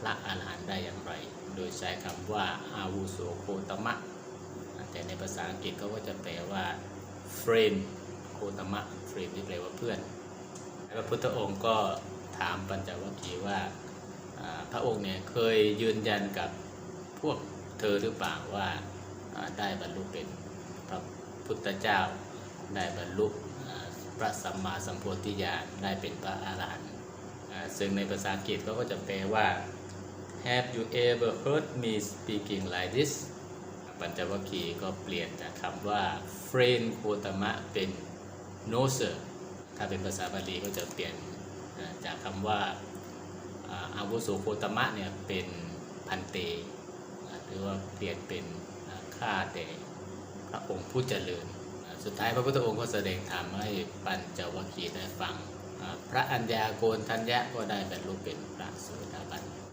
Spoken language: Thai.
พระอาหารหันต์ได้อย่างไร โดยใช้คำว่าอาวุโสโคตมะ แต่ในภาษาอังกฤษเขาก็จะแปลว่า friend โคตมะ friend ที่แปลว่าเพื่อนพระพุทธองค์ก็ถามปัญจวัคคีย์ว่าพระองค์เนี่ยเคยยืนยันกับพวกเธอหรือเปล่าว่าได้บรรลุเป็นพระพุทธเจ้าได้บรรลุพระสัมมาสัมโพธิญาณได้เป็นพระอาหารหันต์ซึ่งในภาษาอังกฤษเขาก็จะแปลว่า Have you ever heard me speaking like this ปัญจวัคคีย์ก็เปลี่ยนจากคำว่า friend โคตมะเป็น no sir ถ้าเป็นภาษาบาลีก็จะเปลี่ยนจากคำว่าอาวุโสโคตมะเนี่ยเป็นพันเต หรือว่าเปลี่ยนเป็นอ่าข้าแต่พระองค์ผู้เจริญ สุดท้ายพระพุทธองค์ก็แสดงธรรมให้ปัญจวัคคีย์ได้ฟัง พระอัญญาโกณทัญญะก็ได้บรรลุเป็นพระโสดาบัน